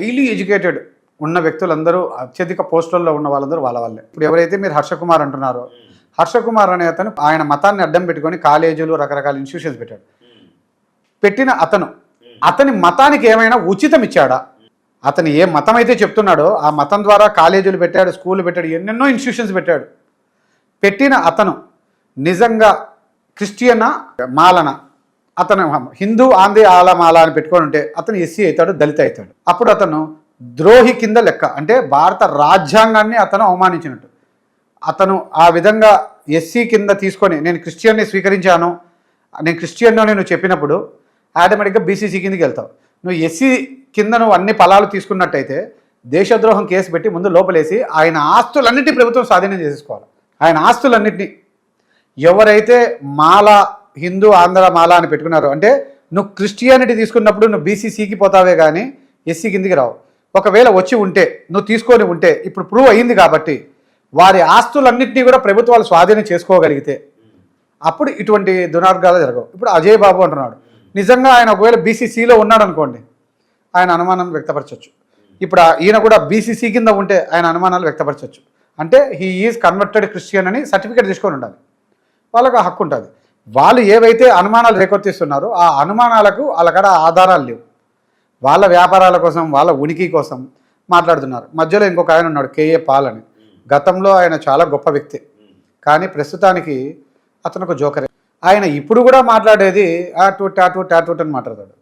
Highly educated ఉన్న వ్యక్తులందరూ అత్యధిక పోస్టుల్లో ఉన్న వాళ్ళందరూ వాళ్ళ వాళ్ళే. ఇప్పుడు ఎవరైతే మీరు హర్షకుమార్ అంటున్నారో హర్షకుమార్ అనే అతను ఆయన మతాన్ని అడ్డం పెట్టుకొని కాలేజీలు రకరకాల ఇన్స్టిట్యూషన్స్ పెట్టాడు. పెట్టిన అతను అతని మతానికి ఏమైనా ఉచితం ఇచ్చాడా? అతను ఏ మతం అయితే చెప్తున్నాడో ఆ మతం ద్వారా కాలేజీలు పెట్టాడు స్కూల్ పెట్టాడు ఎన్నెన్నో ఇన్స్టిట్యూషన్స్ పెట్టాడు. పెట్టిన అతను నిజంగా క్రిస్టియనా మాలన? అతను హిందూ ఆంధ్ర ఆల మాల అని పెట్టుకొని ఉంటే అతను ఎస్సీ అవుతాడు దళిత అవుతాడు. అప్పుడు అతను ద్రోహి కింద లెక్క అంటే భారత రాజ్యాంగాన్ని అతను అవమానించినట్టు. అతను ఆ విధంగా ఎస్సీ కింద తీసుకొని నేను క్రిస్టియన్ని స్వీకరించాను నేను క్రిస్టియన్ అని నువ్వు చెప్పినప్పుడు ఆటోమేటిక్గా బీసీసీ కిందకి వెళ్తావు. నువ్వు ఎస్సీ కింద నువ్వు అన్ని ఫలాలు తీసుకున్నట్టయితే దేశద్రోహం కేసు పెట్టి ముందు లోపలేసి ఆయన ఆస్తులన్నింటినీ ప్రభుత్వం స్వాధీనం చేసేసుకోవాలి. ఆయన ఆస్తులన్నింటినీ. ఎవరైతే మాల హిందూ ఆంధ్ర మాల అని పెట్టుకున్నారు. అంటే నువ్వు క్రిస్టియానిటీ తీసుకున్నప్పుడు నువ్వు బీసీసీకి పోతావే కానీ ఎస్సీ కిందికి రావు. ఒకవేళ వచ్చి ఉంటే నువ్వు తీసుకొని ఉంటే ఇప్పుడు ప్రూవ్ అయ్యింది కాబట్టి వారి ఆస్తులన్నింటినీ కూడా ప్రభుత్వాలు స్వాధీనం చేసుకోగలిగితే అప్పుడు ఇటువంటి దునార్గాలు జరగవు. ఇప్పుడు అజయ్ బాబు అంటున్నాడు. నిజంగా ఆయన ఒకవేళ బీసీసీలో ఉన్నాడు అనుకోండి ఆయన అనుమానం వ్యక్తపరచవచ్చు ఇప్పుడు ఈయన కూడా బీసీసీ కింద ఉంటే ఆయన అనుమానాలు వ్యక్తపరచవచ్చు అంటే హీ ఈజ్ కన్వర్టెడ్ క్రిస్టియన్ అని సర్టిఫికేట్ తీసుకొని ఉండాలి. వాళ్ళకు హక్కు ఉంటుంది. వాళ్ళు ఏవైతే అనుమానాలు రేకొత్తిస్తున్నారో ఆ అనుమానాలకు వాళ్ళకడ ఆధారాలు లేవు. వాళ్ళ వ్యాపారాల కోసం వాళ్ళ ఉనికి కోసం మాట్లాడుతున్నారు. మధ్యలో ఇంకొక ఆయన ఉన్నాడు కేఏ పాల్ అని. గతంలో ఆయన చాలా గొప్ప వ్యక్తి. కానీ ప్రస్తుతానికి అతను ఒక జోకరే. ఆయన ఇప్పుడు కూడా మాట్లాడేది అటు టాటు టాటు అని మాట్లాడతాడు.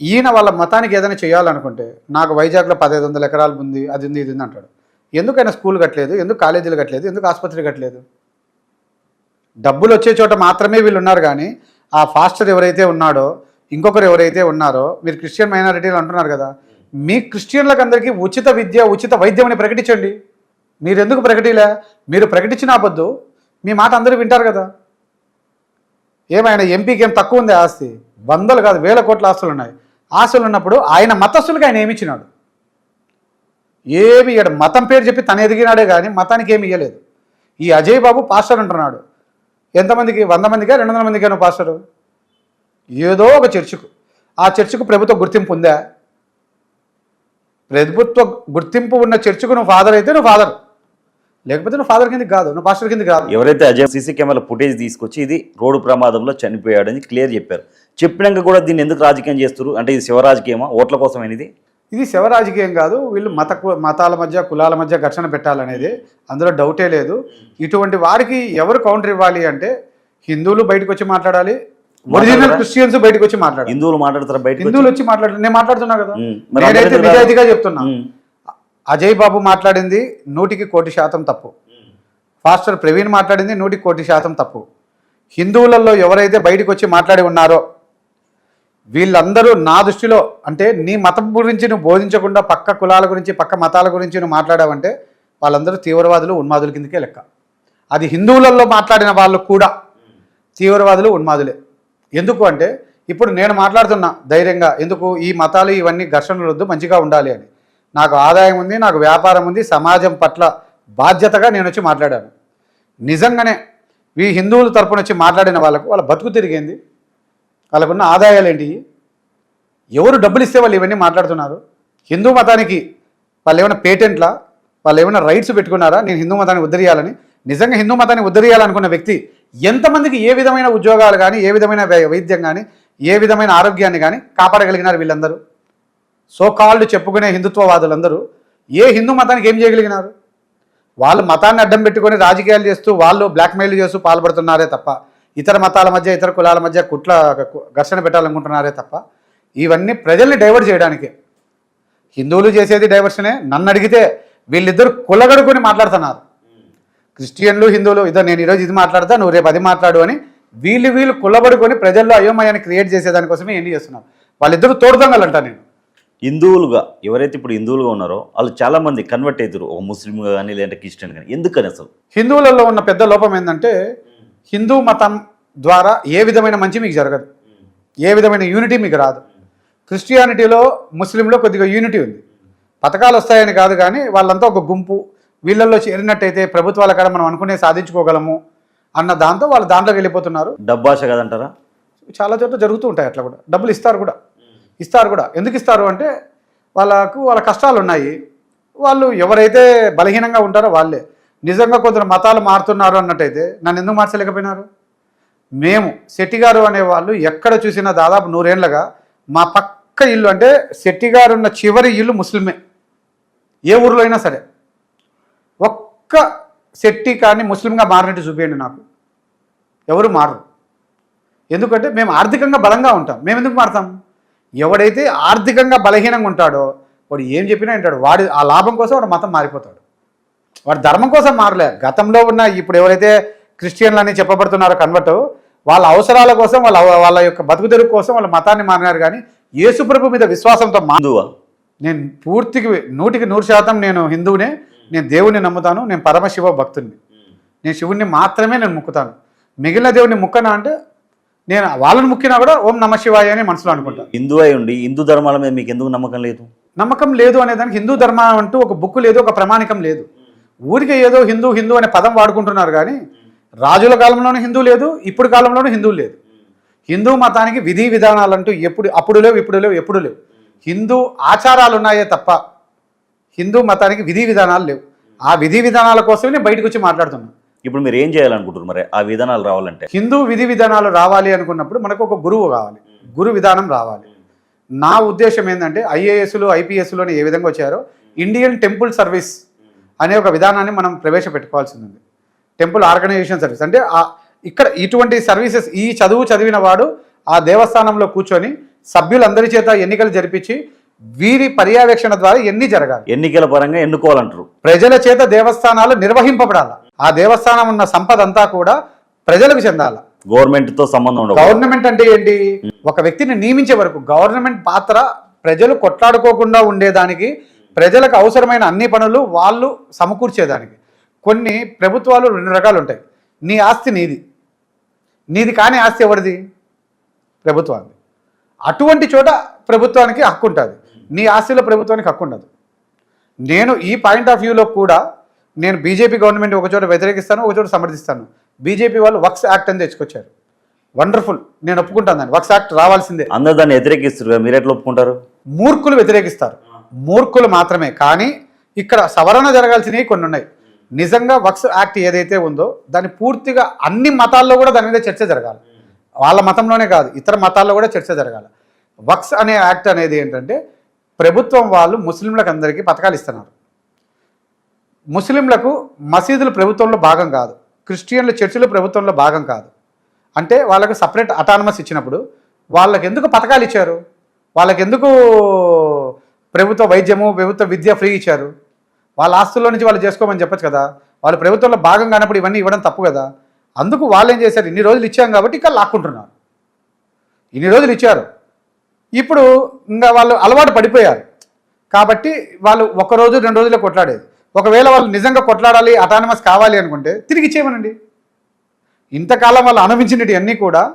ఈయన వాళ్ళ మతానికి ఏదైనా చేయాలనుకుంటే నాకు వైజాగ్లో పదహైదు వందల ఎకరాలు ఉంది అది ఉంది ఇది ఉంది అంటాడు. ఎందుకు ఆయన స్కూల్ కట్టలేదు? ఎందుకు కాలేజీలు కట్టలేదు? ఎందుకు ఆసుపత్రి కట్టలేదు? డబ్బులు వచ్చే చోట మాత్రమే వీళ్ళు ఉన్నారు కానీ ఆ ఫాస్టర్ ఎవరైతే ఉన్నాడో ఇంకొకరు ఎవరైతే ఉన్నారో మీరు క్రిస్టియన్ మైనారిటీలు అంటున్నారు కదా మీ క్రిస్టియన్లకు అందరికీ ఉచిత విద్య ఉచిత వైద్యం అని ప్రకటించండి. మీరు ఎందుకు ప్రకటిలే? మీరు ప్రకటించిన అబద్దు మీ మాట అందరూ వింటారు కదా. ఏమైనా ఎంపీకి ఏం తక్కువ ఉంది ఆస్తి? వందలు కాదు వేల కోట్ల ఆస్తులు ఉన్నాయి. ఆస్తులు ఉన్నప్పుడు ఆయన మతస్థులకు ఆయన ఏమి ఇచ్చినాడు? ఏమి ఇయ్యడు. మతం పేరు చెప్పి తను ఎదిగినాడే కానీ మతానికి ఏమి ఇయ్యలేదు. ఈ అజయ్ బాబు పాస్టర్ అంటున్నాడు. ఎంతమందికి వంద మందికా? రెండు వందల మందికేనో పాస్టరు? ఏదో ఒక చర్చికు. ఆ చర్చికు ప్రభుత్వ గుర్తింపు ఉందా? ప్రభుత్వ గుర్తింపు ఉన్న చర్చికు నువ్వు ఫాదర్ అయితే నువ్వు ఫాదర్ లేకపోతే నువ్వు ఫాదర్ కిందకి కాదు నువ్వు పాస్టర్ కిందకి కాదు ఎవరైతే అజయ్ సీసీ కెమెరా ఫుటేజ్ తీసుకొచ్చి ఇది రోడ్డు ప్రమాదంలో చనిపోయాడని క్లియర్ చెప్పారు. చెప్పినాక కూడా దీన్ని ఎందుకు రాజకీయం చేస్తారు అంటే ఇది శివరాజకీయమా? ఓట్ల కోసమైనది ఇది శివ రాజకీయం కాదు వీళ్ళు మత కు- మతాల మధ్య కులాల మధ్య ఘర్షణ పెట్టాలనేది అందులో డౌటే లేదు. ఇటువంటి వారికి ఎవరు కౌంటర్ ఇవ్వాలి అంటే హిందువులు బయటకు వచ్చి మాట్లాడాలి ఒరిజినల్? క్రిస్టియన్స్ బయటకు వచ్చి మాట్లాడాలి. హిందువులు మాట్లాడతారా వచ్చి? హిందువులు వచ్చి? మాట్లాడాలి నేను మాట్లాడుతున్నా కదా. నేనైతే నిజాయితీగా చెప్తున్నా. అజయ్ బాబు మాట్లాడింది నూటికి కోటి శాతం తప్పు. ఫాస్టర్ ప్రవీణ్ మాట్లాడింది నూటికి కోటి శాతం తప్పు. హిందువులలో ఎవరైతే బయటకు వచ్చి మాట్లాడి ఉన్నారో వీళ్ళందరూ నా దృష్టిలో అంటే నీ మతం గురించి నువ్వు బోధించకుండా పక్క కులాల గురించి పక్క మతాల గురించి నువ్వు మాట్లాడావంటే వాళ్ళందరూ తీవ్రవాదులు ఉన్మాదుల కిందకే లెక్క. అది హిందువులలో మాట్లాడిన వాళ్ళు కూడా తీవ్రవాదులు ఉన్మాదులే. ఎందుకు అంటే ఇప్పుడు నేను మాట్లాడుతున్నా ధైర్యంగా ఎందుకు ఈ మతాలు ఇవన్నీ ఘర్షణలు వద్దు మంచిగా ఉండాలి అని. నాకు ఆదాయం ఉంది నాకు వ్యాపారం ఉంది సమాజం పట్ల బాధ్యతగా నేను వచ్చి మాట్లాడాను. నిజంగానే ఈ హిందువుల తరపున వచ్చి మాట్లాడిన వాళ్ళకు వాళ్ళ బతుకు తిరిగింది? వాళ్ళకున్న ఆదాయాలు ఏంటి ఎవరు డబ్బులు ఇస్తే వాళ్ళు ఇవన్నీ మాట్లాడుతున్నారు? హిందూ మతానికి వాళ్ళు ఏమైనా పేటెంట్లా? వాళ్ళు ఏమైనా రైట్స్ పెట్టుకున్నారా? నేను హిందూ మతాన్ని ఉద్ధరియాలని. నిజంగా హిందూ మతాన్ని ఉద్ధరియాలనుకున్న వ్యక్తి ఎంతమందికి ఏ విధమైన ఉద్యోగాలు కానీ ఏ విధమైన వై- వైద్యం కానీ ఏ విధమైన ఆరోగ్యాన్ని కానీ కాపాడగలిగినారు వీళ్ళందరూ? సో కాల్డ్ చెప్పుకునే హిందుత్వవాదులందరూ ఏ హిందూ మతానికి ఏం చేయగలిగినారు? వాళ్ళు మతాన్ని అడ్డం పెట్టుకొని రాజకీయాలు చేస్తూ వాళ్ళు బ్లాక్మెయిల్ చేస్తూ పాల్పడుతున్నారే తప్ప ఇతర మతాల మధ్య ఇతర కులాల మధ్య కుట్ల ఘర్షణ పెట్టాలనుకుంటున్నారే తప్ప ఇవన్నీ ప్రజల్ని డైవర్ట్ చేయడానికే. హిందువులు చేసేది డైవర్షనే నన్ను అడిగితే వీళ్ళిద్దరు కులగడుకొని మాట్లాడుతున్నారు. క్రిస్టియన్లు హిందువులు ఇదో నేను ఈరోజు ఇది మాట్లాడతా నువ్వు రేపు అది మాట్లాడు అని వీళ్ళు వీళ్ళు కులబడుకొని ప్రజల్లో అయోమయాన్ని క్రియేట్ చేసేదానికోసమే ఏంటి చేస్తున్నారు. వాళ్ళిద్దరు తోడుదొంగలంట నేను. హిందువులుగా ఎవరైతే ఇప్పుడు హిందువులుగా ఉన్నారో వాళ్ళు చాలా మంది కన్వర్ట్ అవుతారు ఒక ముస్లిం కానీ లేదంటే క్రిస్టియన్ కానీ ఎందుకని అసలు? హిందువులలో ఉన్న పెద్ద లోపం ఏంటంటే హిందూ మతం ద్వారా ఏ విధమైన మంచి మీకు జరగదు. ఏ విధమైన యూనిటీ మీకు రాదు. క్రిస్టియానిటీలో ముస్లింలో కొద్దిగా యూనిటీ ఉంది. పథకాలు వస్తాయని కాదు కానీ వాళ్ళంతా ఒక గుంపు. వీళ్ళల్లో చేరినట్టయితే ప్రభుత్వాల కాడ మనం అనుకునే సాధించుకోగలము అన్న దాంతో వాళ్ళు దాంట్లోకి వెళ్ళిపోతున్నారు. డబ్బాష కదంటారా? చాలా చోట్ల జరుగుతూ ఉంటాయి అట్లా కూడా. డబ్బులు ఇస్తారు కూడా. ఇస్తారు కూడా. ఎందుకు ఇస్తారు అంటే వాళ్ళకు వాళ్ళ కష్టాలు ఉన్నాయి. వాళ్ళు ఎవరైతే బలహీనంగా ఉంటారో వాళ్ళే. నిజంగా కొందరు మతాలు మారుతున్నారు అన్నట్టయితే నన్ను ఎందుకు మార్చలేకపోయినారు? మేము శెట్టిగారు అనేవాళ్ళు ఎక్కడ చూసినా దాదాపు నూరేళ్ళగా మా పక్క ఇల్లు అంటే శెట్టిగారు ఉన్న చివరి ఇల్లు ముస్లిమే. ఏ ఊర్లో అయినా సరే. ఒక్క శెట్టి కానీ ముస్లింగా మారినట్టు చూపించండి నాకు. ఎవరు మారరు. ఎందుకంటే మేము ఆర్థికంగా బలంగా ఉంటాం. మేము ఎందుకు మారుతాం? ఎవడైతే ఆర్థికంగా బలహీనంగా ఉంటాడో వాడు ఏం చెప్పినా వింటాడు. వాడి ఆ లాభం కోసం వాడు మతం మారిపోతాడు. వాడు ధర్మం కోసం మారలే. గతంలో ఉన్న ఇప్పుడు ఎవరైతే క్రిస్టియన్లు అని చెప్పబడుతున్నారో కన్వర్ట్. వాళ్ళ అవసరాల కోసం వాళ్ళ వాళ్ళ యొక్క బతుకు తెరుగు కోసం వాళ్ళ మతాన్ని మారినారు కానీ యేసుప్రభు మీద విశ్వాసంతో మా హిందువా? నేను పూర్తికి నూటికి నూరు శాతం నేను హిందువునే నేను దేవుణ్ణి నమ్ముతాను నేను పరమశివ భక్తుడిని నేను శివుణ్ణి మాత్రమే నేను ముక్కుతాను. మిగిలిన దేవుడిని ముక్కనా అంటే నేను వాళ్ళని ముక్కినా కూడా ఓం నమ శివాయ అని మనసులో అనుకుంటా. హిందూ అయి ఉండి హిందూ ధర్మాల మీద మీకు ఎందుకు నమ్మకం లేదు? నమ్మకం లేదు అనే దానికి హిందూ ధర్మం అంటూ ఒక బుక్ లేదు ఒక ప్రమాణికం లేదు. ఊరికే ఏదో హిందూ హిందూ అనే పదం వాడుకుంటున్నారు కానీ రాజుల కాలంలోనూ హిందూ లేదు ఇప్పుడు కాలంలోనూ హిందూ లేదు. హిందూ మతానికి విధి విధానాలంటూ ఎప్పుడు అప్పుడు లేవు ఇప్పుడు లేవు ఎప్పుడు లేవు. హిందూ ఆచారాలు ఉన్నాయే తప్ప హిందూ మతానికి విధి విధానాలు లేవు. ఆ విధి విధానాల కోసమే నేను బయటకు వచ్చి మాట్లాడుతున్నాను ఇప్పుడు మీరు ఏం చేయాలనుకుంటున్నారు మరి? ఆ విధానాలు రావాలంటే? హిందూ విధి విధానాలు రావాలి అనుకున్నప్పుడు మనకు ఒక గురువు కావాలి. గురు విధానం రావాలి. నా ఉద్దేశం ఏంటంటే ఐఏఎస్లు ఐపీఎస్లు అని ఏ విధంగా వచ్చారో ఇండియన్ టెంపుల్ సర్వీస్ అనే ఒక విధానాన్ని మనం ప్రవేశపెట్టుకోవాల్సి ఉంది. Temple organisation service. అంటే ఆ- ఇక్కడ ఇటువంటి సర్వీసెస్ ఈ చదువు చదివిన వాడు ఆ దేవస్థానంలో కూర్చొని సభ్యులందరి చేత ఎన్నికలు జరిపించి వీరి పర్యవేక్షణ ద్వారా ఎన్ని జరగాలి? ఎన్నికల పరంగా ఎన్నుకోవాలంటారు. ప్రజల చేత దేవస్థానాలు నిర్వహింపబడాలి. ఆ దేవస్థానం ఉన్న సంపద అంతా కూడా ప్రజలకు చెందాలి. గవర్నమెంట్తో సంబంధం గవర్నమెంట్ అంటే ఏంటి? ఒక వ్యక్తిని నియమించే వరకు గవర్నమెంట్ పాత్ర ప్రజలు కొట్లాడుకోకుండా ఉండేదానికి ప్రజలకు అవసరమైన అన్ని పనులు వాళ్ళు సమకూర్చేదానికి. కొన్ని ప్రభుత్వాలు రెండు రకాలు ఉంటాయి. నీ ఆస్తి నీది. నీది కాని ఆస్తి ఎవరిది? ప్రభుత్వానికి అటువంటి చోట ప్రభుత్వానికి హక్కు ఉంటుంది. నీ ఆస్తిలో ప్రభుత్వానికి హక్కు ఉండదు. నేను ఈ పాయింట్ ఆఫ్ వ్యూలో కూడా నేను బీజేపీ గవర్నమెంట్ ఒక చోట వ్యతిరేకిస్తాను ఒక చోట సమర్థిస్తాను. బీజేపీ వాళ్ళు వక్స్ యాక్ట్ అని తెచ్చుకొచ్చారు. వండర్ఫుల్. నేను ఒప్పుకుంటాను దాన్ని. వక్స్ యాక్ట్ రావాల్సిందే. అందరు దాన్ని వ్యతిరేకిస్తారు మీరు ఎట్లా ఒప్పుకుంటారు? మూర్ఖులు వ్యతిరేకిస్తారు. మూర్ఖులు మాత్రమే. కానీ ఇక్కడ సవరణ జరగాల్సినవి కొన్ని ఉన్నాయి. నిజంగా వక్స్ యాక్ట్ ఏదైతే ఉందో దాన్ని పూర్తిగా అన్ని మతాల్లో కూడా దాని మీద చర్చ జరగాలి. వాళ్ళ మతంలోనే కాదు ఇతర మతాల్లో కూడా చర్చ జరగాలి. వక్స్ అనే యాక్ట్ అనేది ఏంటంటే ప్రభుత్వం వాళ్ళు ముస్లింలకు అందరికీ పథకాలు ఇస్తున్నారు. ముస్లింలకు మసీదులు ప్రభుత్వంలో భాగం కాదు క్రిస్టియన్ల చర్చిలు ప్రభుత్వంలో భాగం కాదు. అంటే వాళ్ళకు సపరేట్ అటానమస్ ఇచ్చినప్పుడు వాళ్ళకి ఎందుకు పథకాలు ఇచ్చారు? వాళ్ళకి ఎందుకు ప్రభుత్వ వైద్యము ప్రభుత్వ విద్య ఫ్రీ ఇచ్చారు? వాళ్ళ ఆస్తుల్లో నుంచి వాళ్ళు చేసుకోమని చెప్పచ్చు కదా. వాళ్ళు ప్రభుత్వంలో భాగం కానప్పుడు ఇవన్నీ ఇవ్వడం తప్పు కదా. అందుకు వాళ్ళు ఏం చేశారు? ఇన్ని రోజులు ఇచ్చాం కాబట్టి ఇంకా లాక్కుంటున్నారు. ఇన్ని రోజులు ఇచ్చారు. ఇప్పుడు ఇంకా వాళ్ళు అలవాటు పడిపోయారు. కాబట్టి వాళ్ళు ఒక రోజు రెండు రోజులే కొట్లాడేది. ఒకవేళ వాళ్ళు నిజంగా కొట్లాడాలి అటానమస్ కావాలి అనుకుంటే తిరిగి ఇచ్చేయమనండి. ఇంతకాలం వాళ్ళు అనుభవించినవి అన్నీ కూడా